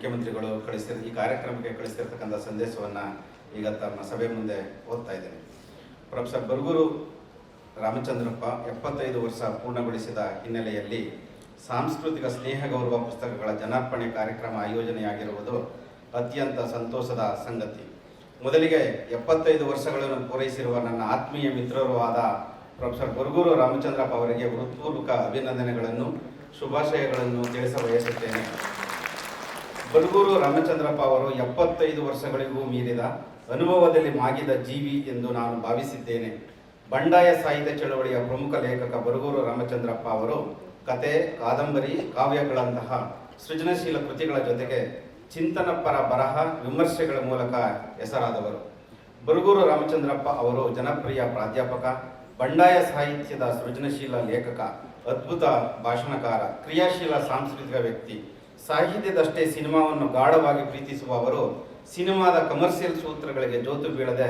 ಮುಖ್ಯಮಂತ್ರಿಗಳು ಕಳಿಸಿರ ಈ ಕಾರ್ಯಕ್ರಮಕ್ಕೆ ಕಳಿಸಿರ್ತಕ್ಕಂಥ ಸಂದೇಶವನ್ನು ಈಗ ತಮ್ಮ ಸಭೆ ಮುಂದೆ ಓದ್ತಾ ಇದ್ದೇನೆ. ಪ್ರೊಫೆಸರ್ ಬರಗೂರು ರಾಮಚಂದ್ರಪ್ಪ ಎಪ್ಪತ್ತೈದು ವರ್ಷ ಪೂರ್ಣಗೊಳಿಸಿದ ಹಿನ್ನೆಲೆಯಲ್ಲಿ ಸಾಂಸ್ಕೃತಿಕ ಸ್ನೇಹ ಗೌರವ ಪುಸ್ತಕಗಳ ಜನಾರ್ಪಣೆ ಕಾರ್ಯಕ್ರಮ ಆಯೋಜನೆಯಾಗಿರುವುದು ಅತ್ಯಂತ ಸಂತೋಷದ ಸಂಗತಿ. ಮೊದಲಿಗೆ ಎಪ್ಪತ್ತೈದು ವರ್ಷಗಳನ್ನು ಪೂರೈಸಿರುವ ನನ್ನ ಆತ್ಮೀಯ ಮಿತ್ರರೂ ಆದ ಪ್ರೊಫೆಸರ್ ಬರ್ಗೂರು ರಾಮಚಂದ್ರಪ್ಪ ಅವರಿಗೆ ಹೃತ್ಪೂರ್ವಕ ಅಭಿನಂದನೆಗಳನ್ನು, ಶುಭಾಶಯಗಳನ್ನು ತಿಳಿಸ ಬಯಸುತ್ತೇನೆ ಬಲಗೂರು ರಾಮಚಂದ್ರಪ್ಪ ಅವರು ಎಪ್ಪತ್ತೈದು ವರ್ಷಗಳಿಗೂ ಮೀರಿದ ಅನುಭವದಲ್ಲಿ ಮಾಗಿದ ಜೀವಿ ಎಂದು ನಾನು ಭಾವಿಸಿದ್ದೇನೆ. ಬಂಡಾಯ ಸಾಹಿತ್ಯ ಚಳವಳಿಯ ಪ್ರಮುಖ ಲೇಖಕ ಬರಗೂರು ರಾಮಚಂದ್ರಪ್ಪ ಅವರು ಕತೆ, ಕಾದಂಬರಿ, ಕಾವ್ಯಗಳಂತಹ ಸೃಜನಶೀಲ ಕೃತಿಗಳ ಜೊತೆಗೆ ಚಿಂತನಪರ ಬರಹ, ವಿಮರ್ಶೆಗಳ ಮೂಲಕ ಹೆಸರಾದವರು. ಬರಗೂರು ರಾಮಚಂದ್ರಪ್ಪ ಅವರು ಜನಪ್ರಿಯ ಪ್ರಾಧ್ಯಾಪಕ, ಬಂಡಾಯ ಸಾಹಿತ್ಯದ ಸೃಜನಶೀಲ ಲೇಖಕ, ಅದ್ಭುತ ಭಾಷಣಕಾರ, ಕ್ರಿಯಾಶೀಲ ಸಾಂಸ್ಕೃತಿಕ ವ್ಯಕ್ತಿ. ಸಾಹಿತ್ಯದಷ್ಟೇ ಸಿನಿಮಾವನ್ನು ಗಾಢವಾಗಿ ಪ್ರೀತಿಸುವ ಅವರು ಸಿನಿಮಾದ ಕಮರ್ಷಿಯಲ್ ಸೂತ್ರಗಳಿಗೆ ಜೋತು ಬೀಳದೆ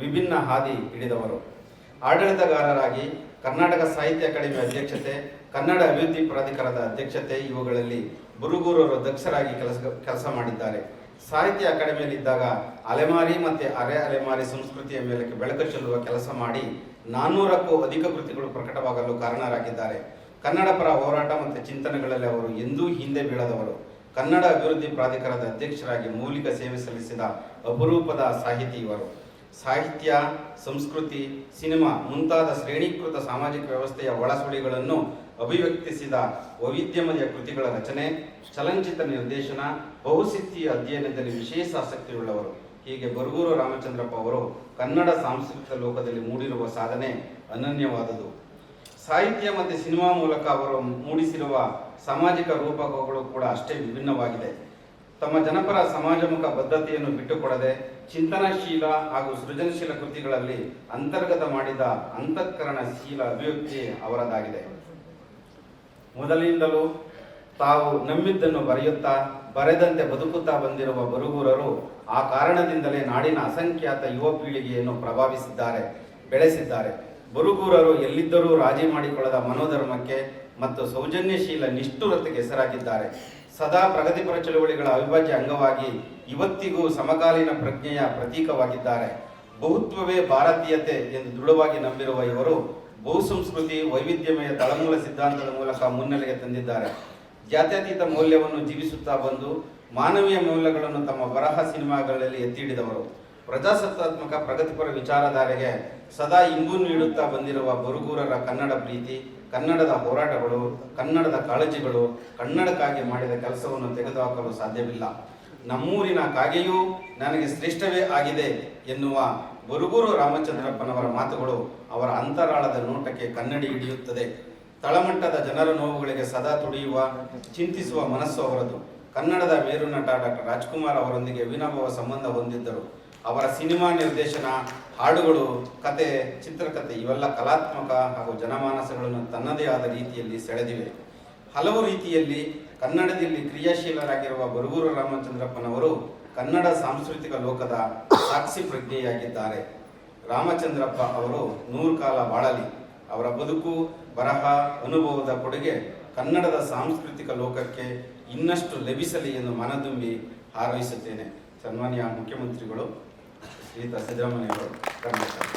ವಿಭಿನ್ನ ಹಾದಿ ಹಿಡಿದವರು. ಆಡಳಿತಗಾರರಾಗಿ ಕರ್ನಾಟಕ ಸಾಹಿತ್ಯ ಅಕಾಡೆಮಿ ಅಧ್ಯಕ್ಷತೆ, ಕನ್ನಡ ಅಭಿವೃದ್ಧಿ ಪ್ರಾಧಿಕಾರದ ಅಧ್ಯಕ್ಷತೆ ಇವುಗಳಲ್ಲಿ ಬುರುಗೂರವರು ದಕ್ಷರಾಗಿ ಕೆಲಸ ಕೆಲಸ ಮಾಡಿದ್ದಾರೆ. ಸಾಹಿತ್ಯ ಅಕಾಡೆಮಿಯಲ್ಲಿದ್ದಾಗ ಅಲೆಮಾರಿ ಮತ್ತು ಅರೆ ಅಲೆಮಾರಿ ಸಂಸ್ಕೃತಿಯ ಮೇಲೆ ಬೆಳಕು ಚೆಲ್ಲುವ ಕೆಲಸ ಮಾಡಿ ನಾನ್ನೂರಕ್ಕೂ ಅಧಿಕ ಕೃತಿಗಳು ಪ್ರಕಟವಾಗಲು ಕಾರಣರಾಗಿದ್ದಾರೆ. ಕನ್ನಡ ಪರ ಹೋರಾಟ ಮತ್ತು ಚಿಂತನೆಗಳಲ್ಲಿ ಅವರು ಎಂದೂ ಹಿಂದೆ ಬೀಳದವರು. ಕನ್ನಡ ಅಭಿವೃದ್ಧಿ ಪ್ರಾಧಿಕಾರದ ಅಧ್ಯಕ್ಷರಾಗಿ ಮೌಲಿಕ ಸೇವೆ ಸಲ್ಲಿಸಿದ ಅಪರೂಪದ ಸಾಹಿತಿ ಇವರು. ಸಾಹಿತ್ಯ, ಸಂಸ್ಕೃತಿ, ಸಿನಿಮಾ ಮುಂತಾದ ಶ್ರೇಣೀಕೃತ ಸಾಮಾಜಿಕ ವ್ಯವಸ್ಥೆಯ ಒಳಸುಳಿಗಳನ್ನು ಅಭಿವ್ಯಕ್ತಿಸಿದ ವೈವಿಧ್ಯಮಯ ಕೃತಿಗಳ ರಚನೆ, ಚಲನಚಿತ್ರ ನಿರ್ದೇಶನ, ಬಹುಸಿದ್ಧಿಯ ಅಧ್ಯಯನದಲ್ಲಿ ವಿಶೇಷ ಆಸಕ್ತಿಯುಳ್ಳವರು. ಹೀಗೆ ಬರಗೂರು ರಾಮಚಂದ್ರಪ್ಪ ಅವರು ಕನ್ನಡ ಸಾಂಸ್ಕೃತಿಕ ಲೋಕದಲ್ಲಿ ಮೂಡಿರುವ ಸಾಧನೆ ಅನನ್ಯವಾದುದು ಸಾಹಿತ್ಯ ಮತ್ತು ಸಿನಿಮಾ ಮೂಲಕ ಅವರು ಮೂಡಿಸಿರುವ ಸಾಮಾಜಿಕ ರೂಪಕಗಳು ಕೂಡ ಅಷ್ಟೇ ವಿಭಿನ್ನವಾಗಿದೆ. ತಮ್ಮ ಜನಪರ ಸಮಾಜಮುಖ ಬದ್ಧತೆಯನ್ನು ಬಿಟ್ಟುಕೊಡದೆ ಚಿಂತನಶೀಲ ಹಾಗೂ ಸೃಜನಶೀಲ ಕೃತಿಗಳಲ್ಲಿ ಅಂತರ್ಗತ ಮಾಡಿದ ಅಂತಃಕರಣಶೀಲ ಅಭಿವ್ಯಕ್ತಿ ಅವರದಾಗಿದೆ. ಮೊದಲಿನಿಂದಲೂ ತಾವು ನಂಬಿದ್ದನ್ನು ಬರೆಯುತ್ತಾ, ಬರೆದಂತೆ ಬದುಕುತ್ತಾ ಬಂದಿರುವ ಬರುಗೂರರು ಆ ಕಾರಣದಿಂದಲೇ ನಾಡಿನ ಅಸಂಖ್ಯಾತ ಯುವ ಪೀಳಿಗೆಯನ್ನು ಪ್ರಭಾವಿಸಿದ್ದಾರೆ, ಬೆಳೆಸಿದ್ದಾರೆ. ಬರುಗೂರರು ಎಲ್ಲಿದ್ದರೂ ರಾಜಿ ಮಾಡಿಕೊಳ್ಳದ ಮನೋಧರ್ಮಕ್ಕೆ ಮತ್ತು ಸೌಜನ್ಯಶೀಲ ನಿಷ್ಠುರತೆಗೆ ಹೆಸರಾಗಿದ್ದಾರೆ. ಸದಾ ಪ್ರಗತಿಪರ ಚಳುವಳಿಗಳ ಅವಿಭಾಜ್ಯ ಅಂಗವಾಗಿ ಇವತ್ತಿಗೂ ಸಮಕಾಲೀನ ಪ್ರಜ್ಞೆಯ ಪ್ರತೀಕವಾಗಿದ್ದಾರೆ. ಬಹುತ್ವವೇ ಭಾರತೀಯತೆ ಎಂದು ದೃಢವಾಗಿ ನಂಬಿರುವ ಇವರು ಬಹುಸಂಸ್ಕೃತಿ ವೈವಿಧ್ಯಮಯ ತಳಮೂಲ ಸಿದ್ಧಾಂತದ ಮೂಲಕ ಮುನ್ನೆಲೆಗೆ ತಂದಿದ್ದಾರೆ. ಜಾತ್ಯತೀತ ಮೌಲ್ಯವನ್ನು ಜೀವಿಸುತ್ತಾ ಬಂದು ಮಾನವೀಯ ಮೌಲ್ಯಗಳನ್ನು ತಮ್ಮ ಬರಹ ಸಿನಿಮಾಗಳಲ್ಲಿ ಎತ್ತಿ ಹಿಡಿದವರು ಪ್ರಜಾಸತ್ತಾತ್ಮಕ ಪ್ರಗತಿಪರ ವಿಚಾರಧಾರೆಗೆ ಸದಾ ಇಂಬು ನೀಡುತ್ತಾ ಬಂದಿರುವ ಬರುಗೂರರ ಕನ್ನಡ ಪ್ರೀತಿ, ಕನ್ನಡದ ಹೋರಾಟಗಳು, ಕನ್ನಡದ ಕಾಳಜಿಗಳು, ಕನ್ನಡಕ್ಕಾಗಿ ಮಾಡಿದ ಕೆಲಸವನ್ನು ತೆಗೆದುಹಾಕಲು ಸಾಧ್ಯವಿಲ್ಲ. ನಮ್ಮೂರಿನ ಕಾಗೆಯೂ ನನಗೆ ಶ್ರೇಷ್ಠವೇ ಆಗಿದೆ ಎನ್ನುವ ಬರುಗೂರು ರಾಮಚಂದ್ರಪ್ಪನವರ ಮಾತುಗಳು ಅವರ ಅಂತರಾಳದ ನೋಟಕ್ಕೆ ಕನ್ನಡಿ ಹಿಡಿಯುತ್ತದೆ. ತಳಮಟ್ಟದ ಜನರ ನೋವುಗಳಿಗೆ ಸದಾ ತುಡಿಯುವ, ಚಿಂತಿಸುವ ಮನಸ್ಸು ಅವರದು. ಕನ್ನಡದ ಮೇರು ನಟ ಡಾಕ್ಟರ್ ರಾಜ್ಕುಮಾರ್ ಅವರೊಂದಿಗೆ ವಿನಭವ ಸಂಬಂಧ ಹೊಂದಿದ್ದರು. ಅವರ ಸಿನಿಮಾ ನಿರ್ದೇಶನ, ಹಾಡುಗಳು, ಕತೆ ಚಿತ್ರಕಥೆ ಇವೆಲ್ಲ ಕಲಾತ್ಮಕ ಹಾಗೂ ಜನಮಾನಸಗಳನ್ನು ತನ್ನದೇ ಆದ ರೀತಿಯಲ್ಲಿ ಸೆಳೆದಿವೆ. ಹಲವು ರೀತಿಯಲ್ಲಿ ಕನ್ನಡದಲ್ಲಿ ಕ್ರಿಯಾಶೀಲರಾಗಿರುವ ಬರಗೂರು ರಾಮಚಂದ್ರಪ್ಪನವರು ಕನ್ನಡ ಸಾಂಸ್ಕೃತಿಕ ಲೋಕದ ಸಾಕ್ಷಿ ಪ್ರಜ್ಞೆಯಾಗಿದ್ದಾರೆ. ರಾಮಚಂದ್ರಪ್ಪ ಅವರು ನೂರು ಕಾಲ ಬಾಳಲಿ. ಅವರ ಬದುಕು, ಬರಹ, ಅನುಭವದ ಕೊಡುಗೆ ಕನ್ನಡದ ಸಾಂಸ್ಕೃತಿಕ ಲೋಕಕ್ಕೆ ಇನ್ನಷ್ಟು ಲಭಿಸಲಿ ಎಂದು ಮನದುಂಬಿ ಹಾರೈಸುತ್ತೇನೆ. ಸನ್ಮಾನ್ಯ ಮುಖ್ಯಮಂತ್ರಿಗಳು ಶ್ರೀಯುತ ಸಿದ್ದರಾಮಯ್ಯ ಅವರು ಕರ್ನಾಟಕ